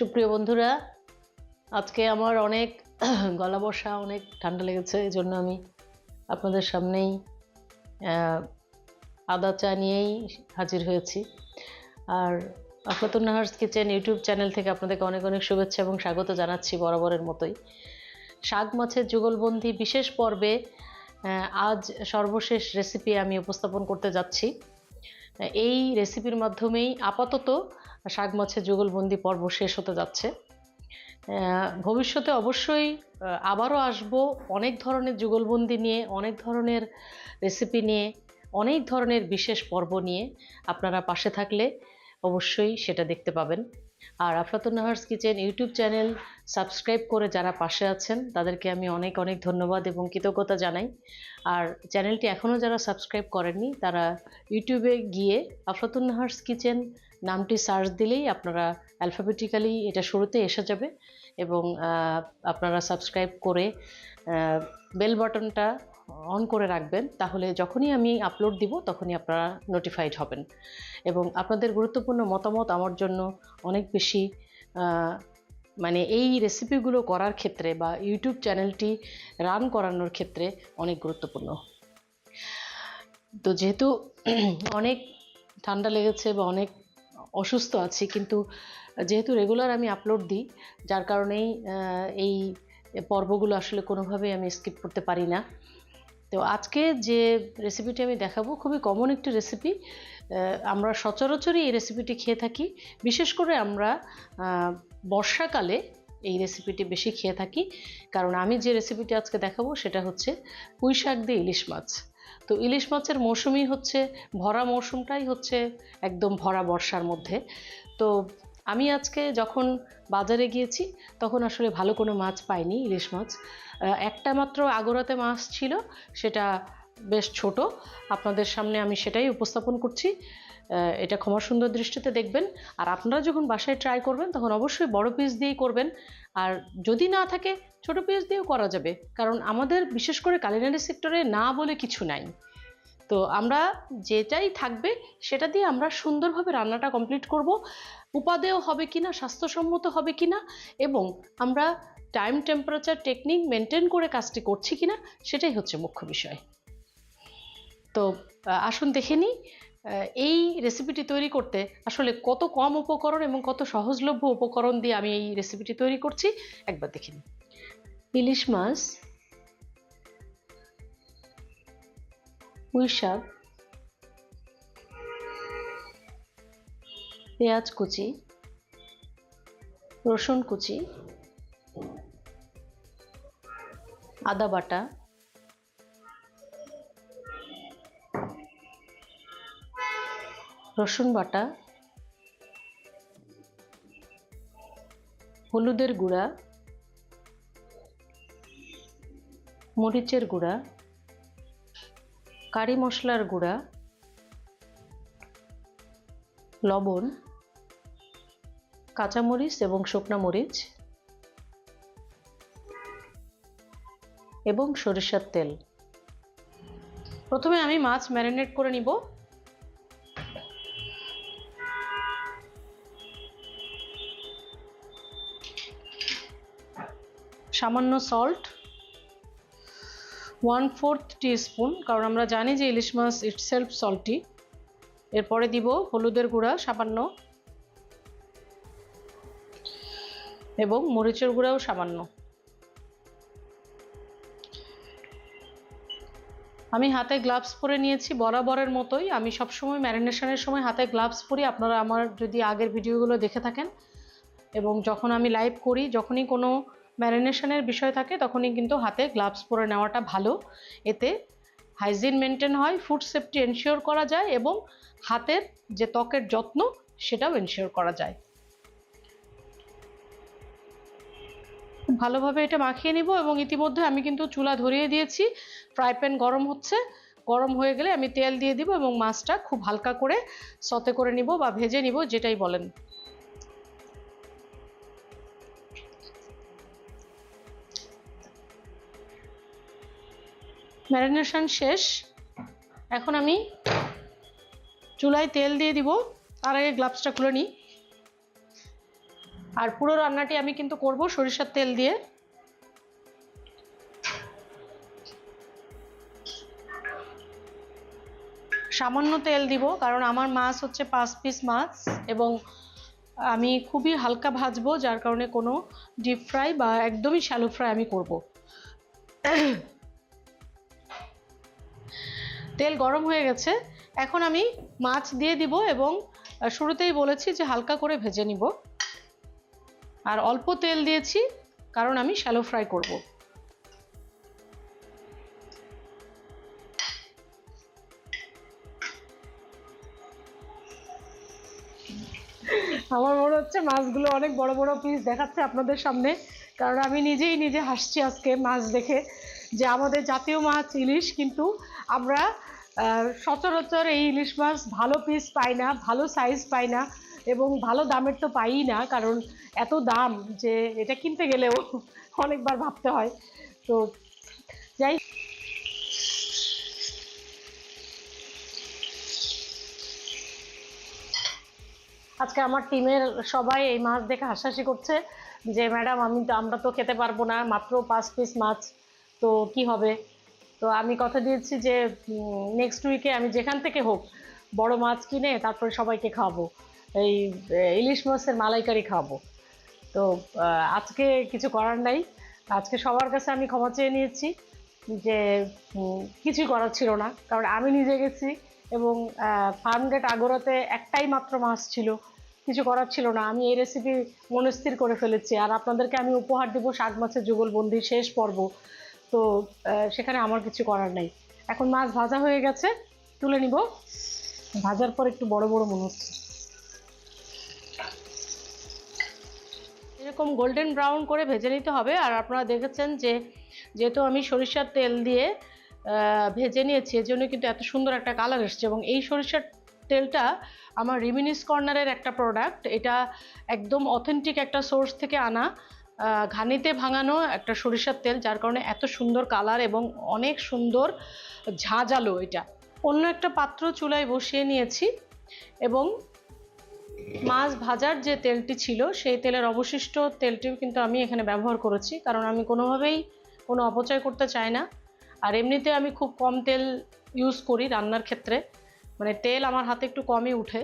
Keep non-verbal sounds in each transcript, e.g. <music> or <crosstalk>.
সুপ্রিয় বন্ধুরা, আজকে আমার অনেক <clears throat> গলা বসা, অনেক ঠান্ডা লেগেছে, এই জন্য আমি আপনাদের সামনেই আদা চা নিয়েই হাজির হয়েছি। আর Aflatun Nahar's kitchen YouTube channel থেকে আপনাদেরকে অনেক অনেক শুভেচ্ছা এবং স্বাগত জানাচ্ছি বরাবরের মতোই। শাক মাছের যুগলবন্দি বিশেষ পর্বে আজ সর্বশেষ রেসিপি আমি উপস্থাপন করতে যাচ্ছি। এই রেসিপির মাধ্যমেই আপাতত শাক মাছের যুগলবন্দি পর্ব শেষ হতে যাচ্ছে। ভবিষ্যতে অবশ্যই আবারও আসব অনেক ধরনের যুগলবন্দি নিয়ে, অনেক ধরনের রেসিপি নিয়ে, অনেক ধরনের বিশেষ পর্ব নিয়ে। আপনারা পাশে থাকলে অবশ্যই সেটা দেখতে পাবেন। আর Aflatun Nahar's kitchen YouTube channel subscribe করে যারা পাশে আছেন, তাদেরকে আমি অনেক অনেক ধন্যবাদ এবং কৃতজ্ঞতা জানাই। আর চ্যানেলটি এখনও যারা সাবস্ক্রাইব করেননি, তারা ইউটিউবে গিয়ে আফলাতুন নাহার্স কিচেন নামটি সার্চ দিলেই আপনারা অ্যালফাবেটিক্যালি এটা শুরুতে এসে যাবে এবং আপনারা সাবস্ক্রাইব করে বেল বাটনটা অন করে রাখবেন, তাহলে যখনই আমি আপলোড দিব, তখনই আপনারা নোটিফাইড হবেন। এবং আপনাদের গুরুত্বপূর্ণ মতামত আমার জন্য অনেক বেশি মানে এই রেসিপিগুলো করার ক্ষেত্রে বা ইউটিউব চ্যানেলটি রান করানোর ক্ষেত্রে অনেক গুরুত্বপূর্ণ। তো যেহেতু <clears throat> অনেক ঠান্ডা লেগেছে বা অনেক অসুস্থ আছি, কিন্তু যেহেতু রেগুলার আমি আপলোড দিই, যার কারণেই এই পর্বগুলো আসলে কোনোভাবেই আমি স্কিপ করতে পারি না। তো আজকে যে রেসিপিটি আমি দেখাবো খুবই কমন একটি রেসিপি আমরা সচরাচরই এই রেসিপিটি খেয়ে থাকি। বিশেষ করে আমরা বর্ষাকালে এই রেসিপিটি বেশি খেয়ে থাকি। কারণ আমি যে রেসিপিটি আজকে দেখাবো সেটা হচ্ছে পুঁই শাক দিয়ে ইলিশ মাছ। তো ইলিশ মাছের মৌসুমই হচ্ছে, ভরা মৌসুমটাই হচ্ছে একদম ভরা বর্ষার মধ্যে। তো আমি আজকে যখন বাজারে গিয়েছি, তখন আসলে ভালো কোনো মাছ পাইনি, ইলিশ মাছ। একটা মাত্র আগরাতে মাছ ছিল, সেটা বেশ ছোট। আপনাদের সামনে আমি সেটাই উপস্থাপন করছি। এটা ক্ষমা সুন্দর দৃষ্টিতে দেখবেন। আর আপনারা যখন বাসায় ট্রাই করবেন, তখন অবশ্যই বড় পিস দিয়েই করবেন। আর যদি না থাকে, ছোট পিস দিয়েও করা যাবে। কারণ আমাদের, বিশেষ করে কালিনারি সেক্টরে না বলে কিছু নাই। তো আমরা যেটাই থাকবে, সেটা দিয়ে আমরা সুন্দরভাবে রান্নাটা কমপ্লিট করব। উপাদেয় হবে কিনা, স্বাস্থ্যসম্মত হবে কিনা, এবং আমরা টাইম টেম্পারেচার টেকনিক মেনটেন করে কাজটি করছি কিনা, সেটাই হচ্ছে মুখ্য বিষয়। তো আসুন দেখে নিই এই রেসিপিটি তৈরি করতে আসলে কত কম উপকরণ এবং কত সহজলভ্য উপকরণ দিয়ে আমি এই রেসিপিটি তৈরি করছি, একবার দেখে নিই। ইলিশ মাছ পুঁই শাক পেঁয়াজ কুচি রসুন কুচি আদা বাটা রসুন বাটা হলুদের গুঁড়া মরিচের গুঁড়া কারি মশলার গুঁড়া, লবণ, কাঁচামরিচ এবং শুকনা মরিচ এবং সরিষার তেল। প্রথমে আমি মাছ ম্যারিনেট করে নিব। সামান্য সল্ট ওয়ান ফোর্থ স্পুন কারণ আমরা জানি যে ইলিশ মাছ ইটসেলফ সল্টি এরপরে দিব হলুদের গুঁড়া, সামান্য। এবং মরিচের গুঁড়াও সামান্য। আমি হাতে গ্লাভস পরে নিয়েছি, বরাবরের মতোই। আমি সবসময় ম্যারিনেশনের সময় হাতে গ্লাভস পরি। আপনারা আমার যদি আগের ভিডিওগুলো দেখে থাকেন। এবং যখন আমি লাইভ করি, যখনই কোনো ম্যারিনেশনের বিষয় থাকে, তখনই কিন্তু হাতে গ্লাভস পরে নেওয়াটা ভালো। এতে হাইজিন মেনটেন হয়, ফুড সেফটি এনশিওর করা যায় এবং হাতের যে ত্বকের যত্ন, সেটাও এনশিওর করা যায়। ভালোভাবে এটা মাখিয়ে নিব এবং ইতিমধ্যে আমি কিন্তু চুলা ধরিয়ে দিয়েছি। ফ্রাই প্যান গরম হচ্ছে, গরম হয়ে গেলে আমি তেল দিয়ে দিব এবং মাছটা খুব হালকা করে সতে করে নিব বা ভেজে নিব, যেটাই বলেন। ম্যারিনেশন শেষ। এখন আমি চুলায় তেল দিয়ে দিব। তার আগে গ্লাভসটা খুলে নিই। আর পুরো রান্নাটি আমি কিন্তু করব সরিষার তেল দিয়ে। সামান্য তেল দিব, কারণ আমার মাছ হচ্ছে পাঁচ পিস মাছ এবং আমি খুবই হালকা ভাজবো, যার কারণে কোনো ডিপ ফ্রাই বা একদমই শ্যালো ফ্রাই আমি করব। তেল গরম হয়ে গেছে, এখন আমি মাছ দিয়ে দিব এবং শুরুতেই বলেছি যে হালকা করে ভেজে নিব। আর অল্প তেল দিয়েছি, কারণ আমি শ্যালো ফ্রাই করব। আমার মনে হচ্ছে মাছগুলো অনেক বড় বড় পিস দেখাচ্ছে আপনাদের সামনে, কারণ আমি নিজেই নিজে হাসছি আজকে মাছ দেখে যে আমাদের জাতীয় মাছ, ইলিশ, কিন্তু আমরা সচরাচর এই ইলিশ মাছ ভালো পিস পাই না, ভালো সাইজ পাই না এবং ভালো দামের তো পাই না কারণ এত দাম যে এটা কিনতে গেলেও অনেকবার ভাবতে হয়। তো যাই আজকে আমার টিমের সবাই এই মাছ দেখে হাসাহাসি করছে যে, ম্যাডাম, আমি আমরা তো খেতে পারব না, মাত্র পাঁচ পিস মাছ, তো কি হবে? তো আমি কথা দিয়েছি যে নেক্সট উইকে আমি যেখান থেকে হোক বড় মাছ কিনে তারপরে সবাইকে খাওয়াবো এই ইলিশ মাছের মালাইকারি খাওয়াবো তো আজকে কিছু করার নাই। আজকে সবার কাছে আমি ক্ষমা চেয়ে নিয়েছি যে কিছুই করার ছিল না। কারণ আমি নিজে গেছি এবং ফার্ম গেট আগোরাতে একটাই মাত্র মাছ ছিল। কিছু করার ছিল না। আমি এই রেসিপি মনস্থির করে ফেলেছি। আর আপনাদেরকে আমি উপহার দেবো শাক মাছের যুগলবন্দি শেষ পর্ব। তো সেখানে আমার কিছু করার নেই। এখন মাছ ভাজা হয়ে গেছে, তুলে নিব। ভাজার পর একটু বড় বড় মনে হচ্ছে। এরকম গোল্ডেন ব্রাউন করে ভেজে নিতে হবে। আর আপনারা দেখেছেন যে, যেহেতু আমি সরিষার তেল দিয়ে ভেজে নিয়েছি এর জন্য কিন্তু এত সুন্দর একটা কালার এসছে। এবং এই সরিষার তেলটা আমার রিমিনিস কর্নারের একটা প্রোডাক্ট এটা একদম অথেন্টিক একটা সোর্স থেকে আনা। ঘানিতে ভাঙানো একটা সরিষার তেল, যার কারণে এত সুন্দর কালার এবং অনেক সুন্দর ঝাঁঝালো এটা। অন্য একটা পাত্র চুলায় বসিয়ে নিয়েছি এবং মাছ ভাজার যে তেলটি ছিল, সেই তেলের অবশিষ্ট তেলটিও কিন্তু আমি এখানে ব্যবহার করেছি, কারণ আমি কোনোভাবেই কোনো অপচয় করতে চাই না। আর এমনিতে আমি খুব কম তেল ইউজ করি রান্নার ক্ষেত্রে মানে তেল আমার হাতে একটু কমই উঠে,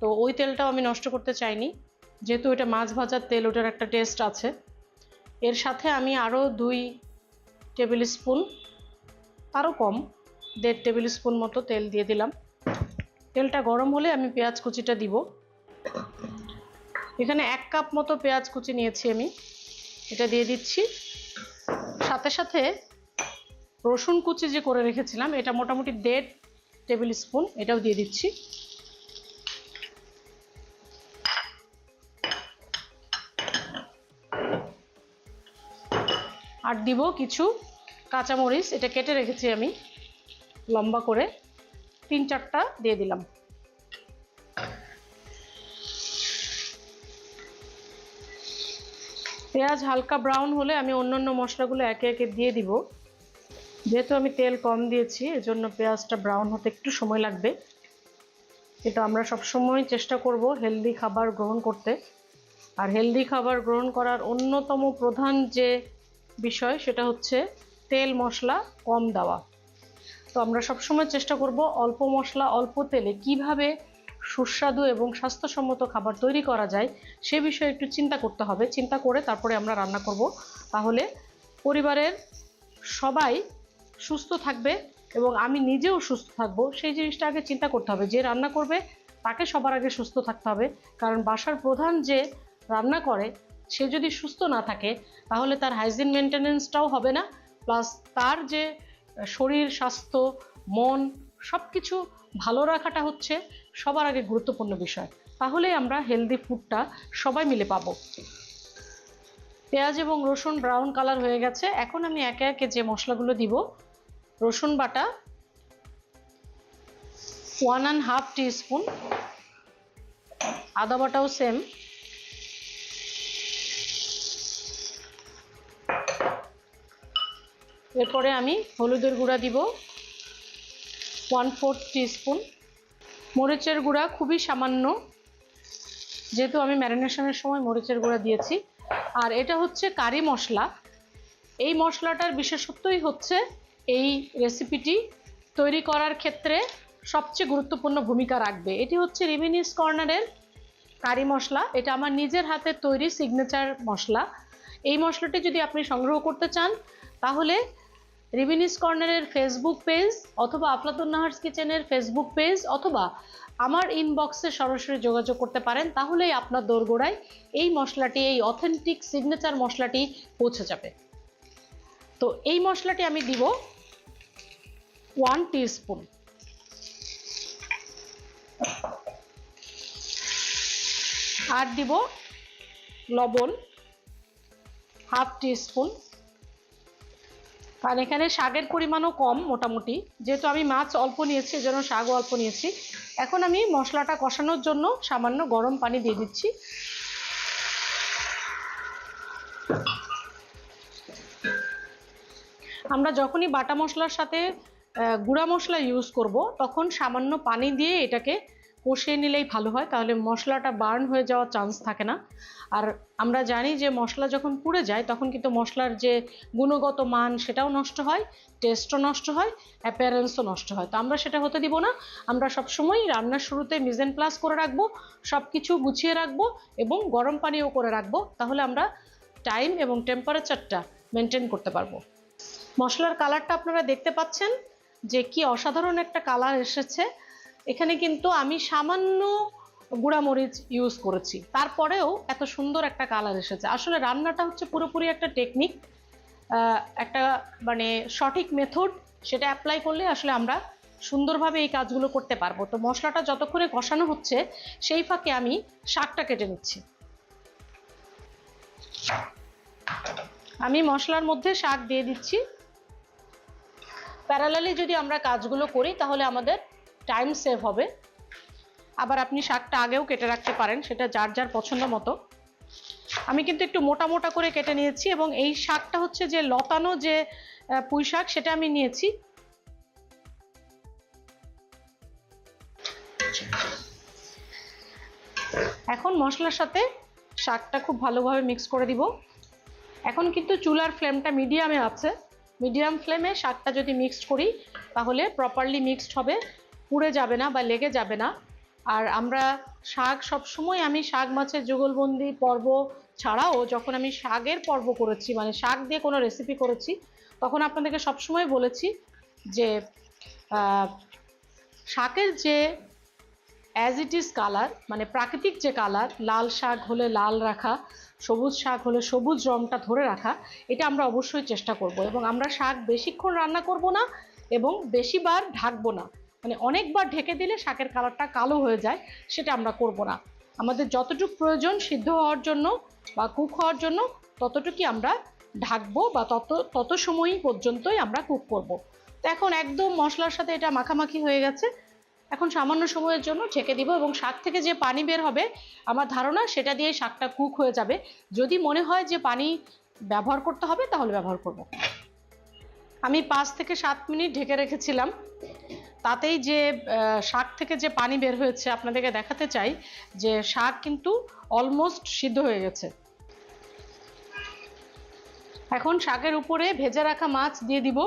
তো ওই তেলটাও আমি নষ্ট করতে চাইনি। যেহেতু এটা মাছ ভাজার তেল, ওটার একটা টেস্ট আছে। এর সাথে আমি আরও দুই টেবিল স্পুন তারও কম, দেড় টেবিল স্পুন মতো তেল দিয়ে দিলাম। তেলটা গরম হলে আমি পেঁয়াজ কুচিটা দিব। এখানে এক কাপ মতো পেঁয়াজ কুচি নিয়েছি আমি। এটা দিয়ে দিচ্ছি। সাথে সাথে রসুন কুচি যে করে রেখেছিলাম, এটা মোটামুটি দেড় টেবিল স্পুন এটাও দিয়ে দিচ্ছি। আর দিব কিছু কাঁচামরিচ, এটা কেটে রেখেছি আমি, লম্বা করে। তিন চারটা দিয়ে দিলাম। পেঁয়াজ হালকা ব্রাউন হলে আমি অন্যান্য মশলাগুলো একে একে দিয়ে দিব। যেহেতু আমি তেল কম দিয়েছি, এজন্য পেঁয়াজটা ব্রাউন হতে একটু সময় লাগবে। কিন্তু আমরা সবসময় চেষ্টা করব হেলদি খাবার গ্রহণ করতে। আর হেলদি খাবার গ্রহণ করার অন্যতম প্রধান যে বিষয়, সেটা হচ্ছে তেল মশলা কম দেওয়া। তো আমরা সবসময় চেষ্টা করব অল্প মশলা, অল্প তেলে কীভাবে সুস্বাদু এবং স্বাস্থ্যসম্মত খাবার তৈরি করা যায়, সে বিষয়ে একটু চিন্তা করতে হবে। চিন্তা করে তারপরে আমরা রান্না করব। তাহলে পরিবারের সবাই সুস্থ থাকবে এবং আমি নিজেও সুস্থ থাকব, সেই জিনিসটা আগে চিন্তা করতে হবে। যে রান্না করবে, তাকে সবার আগে সুস্থ থাকতে হবে। কারণ বাসার প্রধান যে রান্না করে সে যদি সুস্থ না থাকে, তাহলে তার হাইজিন মেনটেনেন্সটাও হবে না প্লাস তার যে শরীর, স্বাস্থ্য, মন সব কিছু ভালো রাখাটা হচ্ছে সবার আগে গুরুত্বপূর্ণ বিষয়। তাহলেই আমরা হেলদি ফুডটা সবাই মিলে পাবো। পেঁয়াজ এবং রসুন ব্রাউন কালার হয়ে গেছে। এখন আমি একে একে যে মশলাগুলো দিব, রসুন বাটা ওয়ান অ্যান্ড হাফ স্পুন আদা বাটাও সেম এরপরে আমি হলুদের গুঁড়া দিব ওয়ান ফোর্থ স্পুন মরিচের গুঁড়া খুবই সামান্য, যেহেতু আমি ম্যারিনেশনের সময় মরিচের গুঁড়া দিয়েছি। আর এটা হচ্ছে কারি মশলা। এই মশলাটার বিশেষত্বই হচ্ছে এই রেসিপিটি তৈরি করার ক্ষেত্রে সবচেয়ে গুরুত্বপূর্ণ ভূমিকা রাখবে। এটি হচ্ছে রিমিনিস কর্নারের কারি মশলা। এটা আমার নিজের হাতে তৈরি সিগনেচার মশলা। এই মশলাটি যদি আপনি সংগ্রহ করতে চান, তাহলে রিমিনিস কর্নারের ফেসবুক পেজ অথবা আফলাতুন নাহার্স কিচেনের ফেসবুক পেজ অথবা আমার ইনবক্সে সরাসরি যোগাযোগ করতে পারেন, তাহলেই আপনার দোরগোড়ায় এই মশলাটি, এই অথেন্টিক সিগনেচার মশলাটি পৌঁছে যাবে। তো এই মশলাটি আমি দিব ওয়ান স্পুন আর দিব লবণ হাফ স্পুন কারণ এখানে শাকের পরিমাণও কম মোটামুটি। যেহেতু আমি মাছ অল্প নিয়েছি এজন্য শাকও অল্প নিয়েছি। এখন আমি মশলাটা কষানোর জন্য সামান্য গরম পানি দিয়ে দিচ্ছি। আমরা যখনই বাটা মশলার সাথে গুঁড়া মশলা ইউজ করব, তখন সামান্য পানি দিয়ে এটাকে কষিয়ে নিলেই ভালো হয়, তাহলে মশলাটা বার্ন হয়ে যাওয়ার চান্স থাকে না। আর আমরা জানি যে মশলা যখন পুড়ে যায়, তখন কিন্তু মশলার যে গুণগত মান সেটাও নষ্ট হয় টেস্টও নষ্ট হয় অ্যাপিয়ারেন্সও নষ্ট হয়। তো আমরা সেটা হতে দিব না। আমরা সবসময় রান্নার শুরুতে মিজেন প্লাস করে রাখব সব কিছু গুছিয়ে রাখব এবং গরম পানিও করে রাখব, তাহলে আমরা টাইম এবং টেম্পারেচারটা মেনটেন করতে পারব। মশলার কালারটা আপনারা দেখতে পাচ্ছেন যে কি অসাধারণ একটা কালার এসেছে। এখানে কিন্তু আমি সামান্য গুঁড়ামরিচ ইউজ করেছি। তারপরেও এত সুন্দর একটা কালার এসেছে। আসলে রান্নাটা হচ্ছে পুরোপুরি একটা টেকনিক একটা মানে সঠিক মেথড সেটা অ্যাপ্লাই করলে আসলে আমরা সুন্দরভাবে এই কাজগুলো করতে পারব। তো মশলাটা যতক্ষণে কষানো হচ্ছে, সেই ফাঁকে আমি শাকটা কেটে নিচ্ছি। আমি মশলার মধ্যে শাক দিয়ে দিচ্ছি। প্যারালালি যদি আমরা কাজগুলো করি, তাহলে আমাদের টাইম সেভ হবে। আবার আপনি শাকটা আগেও কেটে রাখতে পারেন, সেটা যার যার পছন্দ মতো। আমি কিন্তু একটু মোটা মোটা করে কেটে নিয়েছি এবং এই শাকটা হচ্ছে যে লতানো যে পুঁই শাক, সেটা আমি নিয়েছি। এখন মশলার সাথে শাকটা খুব ভালোভাবে মিক্স করে দিব। এখন কিন্তু চুলার ফ্লেমটা মিডিয়ামে আছে। মিডিয়াম ফ্লেমে শাকটা যদি মিক্সড করি, তাহলে প্রপারলি মিক্সড হবে। পুড়ে যাবে না বা লেগে যাবে না। আর আমরা শাক সবসময় আমি শাক মাছের যুগলবন্দি পর্ব ছাড়াও যখন আমি শাকের পর্ব করেছি মানে শাক দিয়ে কোনো রেসিপি করেছি, তখন আপনাদেরকে সবসময় বলেছি যে শাকের যে অ্যাজ ইট ইজ কালার মানে প্রাকৃতিক যে কালার লাল শাক হলে লাল রাখা, সবুজ শাক হলে সবুজ রংটা ধরে রাখা, এটা আমরা অবশ্যই চেষ্টা করব। এবং আমরা শাক বেশিক্ষণ রান্না করব না এবং বেশিবার ঢাকবো না। মানে অনেকবার ঢেকে দিলে শাকের কালারটা কালো হয়ে যায়, সেটা আমরা করব না আমাদের যতটুকু প্রয়োজন সিদ্ধ হওয়ার জন্য বা কুক হওয়ার জন্য ততটুকুই আমরা ঢাকবো বা তত তত সময়ই পর্যন্তই আমরা কুক করব। তো এখন একদম মশলার সাথে এটা মাখামাখি হয়ে গেছে এখন সামান্য সময়ের জন্য ঢেকে দিব এবং শাক থেকে যে পানি বের হবে, আমার ধারণা সেটা দিয়ে শাকটা কুক হয়ে যাবে যদি মনে হয় যে পানি ব্যবহার করতে হবে, তাহলে ব্যবহার করব। আমি পাঁচ থেকে সাত মিনিট ঢেকে রেখেছিলাম তাতেই যে শাক থেকে যে পানি বের হয়েছে আপনাদেরকে দেখাতে চাই, যে শাক কিন্তু অলমোস্ট সিদ্ধ হয়ে গেছে। এখন শাকের উপরে ভেজে রাখা মাছ দিয়ে দিব।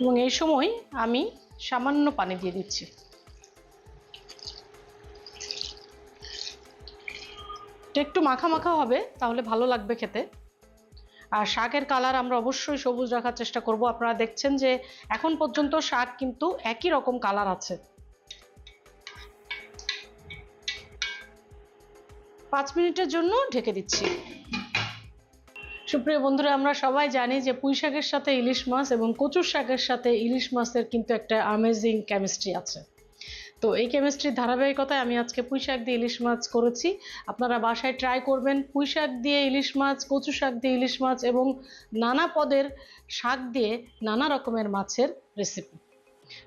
এবং এই সময় আমি সামান্য পানি দিয়ে দিচ্ছি। এটা একটু মাখা মাখা হবে, তাহলে ভালো লাগবে খেতে। আর শাকের কালার আমরা অবশ্যই সবুজ রাখার চেষ্টা করব। আপনারা দেখছেন যে এখন পর্যন্ত শাক কিন্তু একই রকম কালার আছে। পাঁচ মিনিটের জন্য ঢেকে দিচ্ছি। সুপ্রিয় বন্ধুরা, আমরা সবাই জানি যে পুঁই শাকের সাথে ইলিশ মাছ এবং কচুর শাকের সাথে ইলিশ মাছের কিন্তু একটা আমেজিং কেমিস্ট্রি আছে। তো এই কেমিস্ট্রির ধারাবাহিকতায় আমি আজকে পুঁই শাক দিয়ে ইলিশ মাছ করেছি। আপনারা বাসায় ট্রাই করবেন। পুঁই শাক দিয়ে ইলিশ মাছ, কচু শাক দিয়ে ইলিশ মাছ এবং নানা পদের শাক দিয়ে নানা রকমের মাছের রেসিপি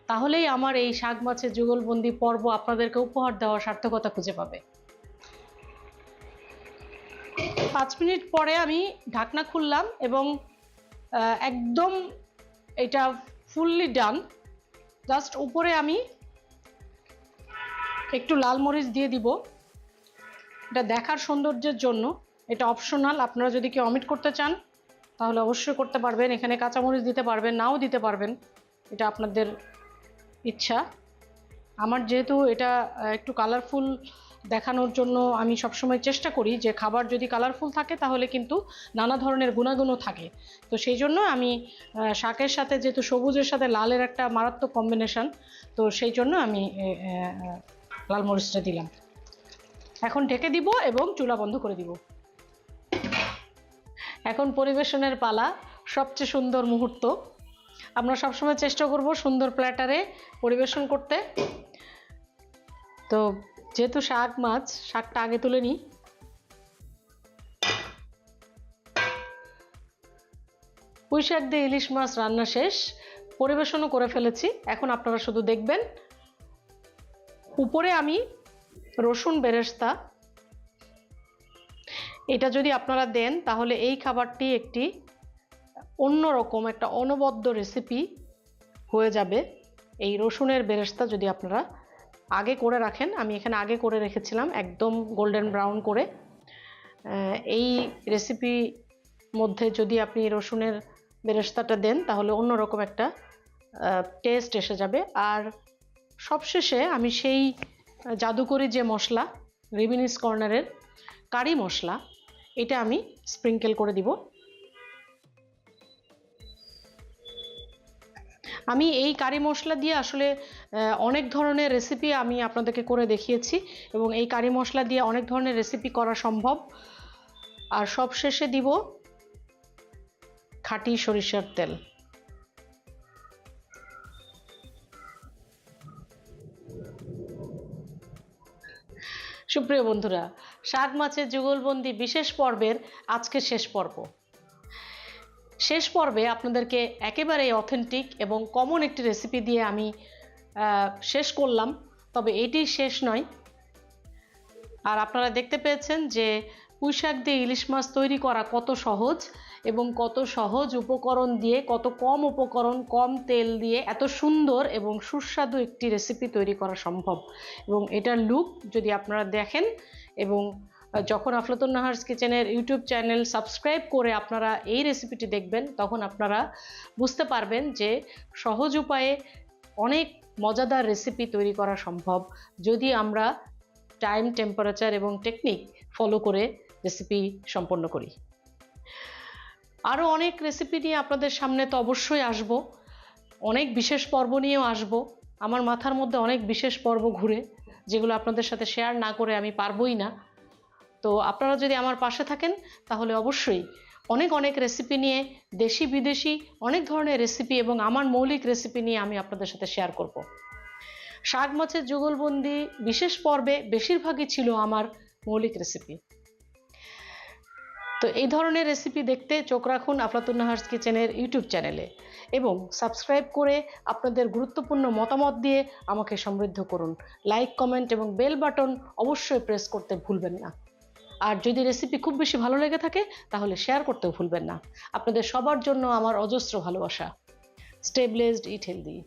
তাহলেই আমার এই শাক মাছের যুগলবন্দি পর্ব আপনাদেরকে উপহার দেওয়ার সার্থকতা খুঁজে পাবে। পাঁচ মিনিট পরে আমি ঢাকনা খুললাম এবং একদম এটা ফুললি ডান জাস্ট উপরে আমি একটু লাল মরিচ দিয়ে দিব। এটা দেখার সৌন্দর্যের জন্য। এটা অপশনাল আপনারা যদি কেউ অমিট করতে চান, তাহলে অবশ্যই করতে পারবেন। এখানে কাঁচামরিচ দিতে পারবেন, নাও দিতে পারবেন। এটা আপনাদের ইচ্ছা। আমার যেহেতু এটা একটু কালারফুল দেখানোর জন্য আমি সবসময় চেষ্টা করি যে খাবার যদি কালারফুল থাকে, তাহলে কিন্তু নানা ধরনের গুণাগুণও থাকে। তো সেই জন্য আমি শাকের সাথে যেহেতু সবুজের সাথে লালের একটা মারাত্মক কম্বিনেশন তো সেই জন্য আমি লাল মরিচটা দিলাম। এখন ঢেকে দিব এবং চুলা বন্ধ করে দিব। এখন পরিবেশনের পালা, সবচেয়ে সুন্দর মুহূর্ত। আমরা সবসময় চেষ্টা করব সুন্দর প্ল্যাটারে পরিবেশন করতে। তো যেহেতু শাক মাছ, শাকটা আগে তুলে নিই। পুঁই শাক দিয়ে ইলিশ মাছ রান্না শেষ। পরিবেশনও করে ফেলেছি। এখন আপনারা শুধু দেখবেন। উপরে আমি রসুন বেরেস্তা। এটা যদি আপনারা দেন, তাহলে এই খাবারটি একটি অন্যরকম একটা অনবদ্য রেসিপি হয়ে যাবে। এই রসুনের বেরেস্তা যদি আপনারা আগে করে রাখেন, আমি এখানে আগে করে রেখেছিলাম, একদম গোল্ডেন ব্রাউন করে। এই রেসিপি মধ্যে যদি আপনি রসুনের বেরেস্তাটা দেন, তাহলে অন্যরকম একটা টেস্ট এসে যাবে। আর সবশেষে আমি সেই জাদুকরি যে মশলা রিবিনিস কর্নারের কারি মশলা, এটা আমি স্প্রিঙ্কেল করে দিব। আমি এই কারি মশলা দিয়ে আসলে অনেক ধরনের রেসিপি আমি আপনাদেরকে করে দেখিয়েছি এবং এই কারি মশলা দিয়ে অনেক ধরনের রেসিপি করা সম্ভব। আর সব শেষে দিব খাঁটি সরিষার তেল। সুপ্রিয় বন্ধুরা, শাক মাছের যুগলবন্দি বিশেষ পর্বের আজকে শেষ পর্ব। শেষ পর্বে আপনাদেরকে একেবারে অথেন্টিক এবং কমন একটি রেসিপি দিয়ে আমি শেষ করলাম, তবে এটি শেষ নয়। আর আপনারা দেখতে পেয়েছেন যে পুঁইশাক দিয়ে ইলিশ মাছ তৈরি করা কত সহজ। এবং কত সহজ উপকরণ দিয়ে, কত কম উপকরণ, কম তেল দিয়ে এত সুন্দর এবং সুস্বাদু একটি রেসিপি তৈরি করা সম্ভব। এবং এটার লুক যদি আপনারা দেখেন এবং যখন আফলাতুন নাহার্স কিচেনের ইউটিউব চ্যানেল সাবস্ক্রাইব করে আপনারা এই রেসিপিটি দেখবেন, তখন আপনারা বুঝতে পারবেন যে সহজ উপায়ে অনেক মজাদার রেসিপি তৈরি করা সম্ভব। যদি আমরা টাইম টেম্পারেচার এবং টেকনিক ফলো করে রেসিপি সম্পন্ন করি। আরও অনেক রেসিপি নিয়ে আপনাদের সামনে তো অবশ্যই আসব। অনেক বিশেষ পর্ব নিয়েও আসব। আমার মাথার মধ্যে অনেক বিশেষ পর্ব ঘুরে, যেগুলো আপনাদের সাথে শেয়ার না করে আমি পারবই না। তো আপনারা যদি আমার পাশে থাকেন, তাহলে অবশ্যই অনেক অনেক রেসিপি নিয়ে দেশি, বিদেশি অনেক ধরনের রেসিপি এবং আমার মৌলিক রেসিপি নিয়ে আমি আপনাদের সাথে শেয়ার করব। শাক মাছের যুগলবন্দি বিশেষ পর্বে বেশিরভাগই ছিল আমার মৌলিক রেসিপি তো এই ধরনের রেসিপি দেখতে চোখ রাখুন আফলাতুন নাহার্স কিচেনের ইউটিউব চ্যানেলে এবং সাবস্ক্রাইব করে আপনাদের গুরুত্বপূর্ণ মতামত দিয়ে আমাকে সমৃদ্ধ করুন। লাইক কমেন্ট এবং বেল বাটন অবশ্যই প্রেস করতে ভুলবেন না। আর যদি রেসিপি খুব বেশি ভালো লেগে থাকে, তাহলে শেয়ার করতেও ভুলবেন না। আপনাদের সবার জন্য আমার অজস্র ভালোবাসা। স্টেবলেসড ইট হেলদি